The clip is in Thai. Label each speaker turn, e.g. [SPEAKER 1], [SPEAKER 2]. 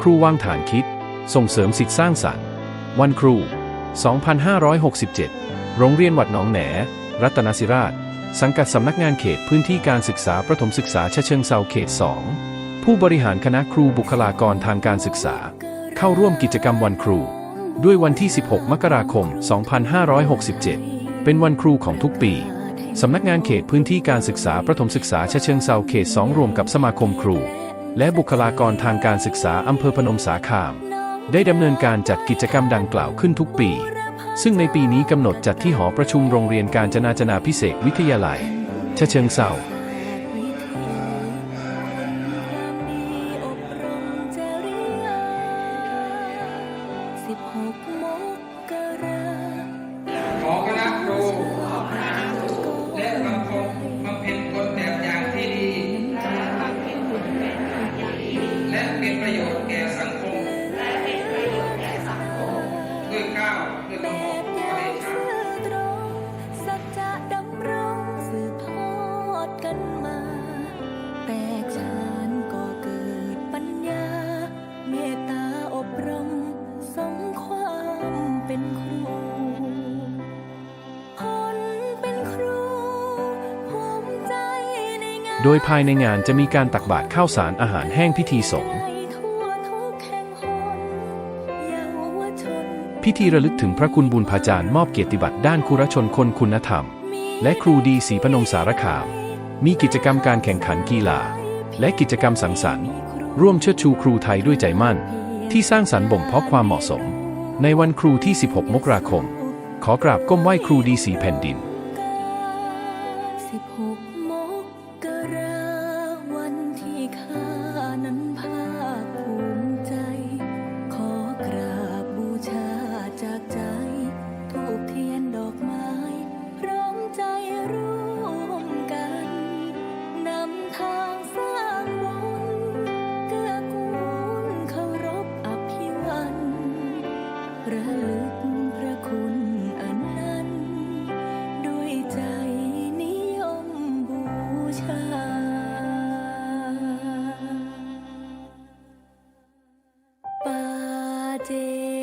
[SPEAKER 1] ครูวางฐานคิด ส่งเสริมสิทธิสร้างสรรค์ วันครู 2567 โรงเรียนวัดหนองแหน รัตนศิราช สังกัดสำนักงานเขตพื้นที่การศึกษาประถมศึกษาชะเชิงเซาเขต 2 ผู้บริหารคณะครูบุคลากรทางการศึกษา เข้าร่วมกิจกรรมวันครู ด้วยวันที่ 16 มกราคม 2567 เป็นวันครูของทุกปีสำนักงานเขตพื้นที่การศึกษาประถมศึกษาชะเชิงเซาเขต 2 รวมกับสมาคมครู และบุคลากรทางการศึกษาอำเภอพนมสาคราม ได้ดำเนินการจัดกิจกรรมดังกล่าวขึ้นทุกปี ซึ่งในปีนี้กำหนดจัดที่หอประชุมโรงเรียนการจนาจนาพิเศษวิทยาลัยชะเชิงเซา
[SPEAKER 2] สิบหกมกรา
[SPEAKER 3] โดย
[SPEAKER 2] ภา
[SPEAKER 1] ยในงานจะมีการตักบาตรข้าวสารอาหารแห้งพิธีสงฆ์พิธีระลึกถึงพระคุณบุญพาจารย์มอบเกียรติบัตรด้านครูรชนคนคุณธรรม และครูดีศรีพนมสารคาม มีกิจกรรมการแข่งขันกีฬา และกิจกรรมสังสรรค์ ร่วมเชิดชูครูไทยด้วยใจมั่น ที่สร้างสรรค์บ่มเพาะความเหมาะสม ในวันครูที่ 16 มกราคม ขอกราบก้มไหว้ครูดีศรีแผ่นดิน
[SPEAKER 2] สิบหก กราวันที่ข้านั้นภาคภูมิใจ ขอกราบบูชาจากใจทูบเทียนดอกไม้พร้อมใจร่วมกัน นำทางสร้างบุญเกื้อกูลเคารพอภิวันระลึก day.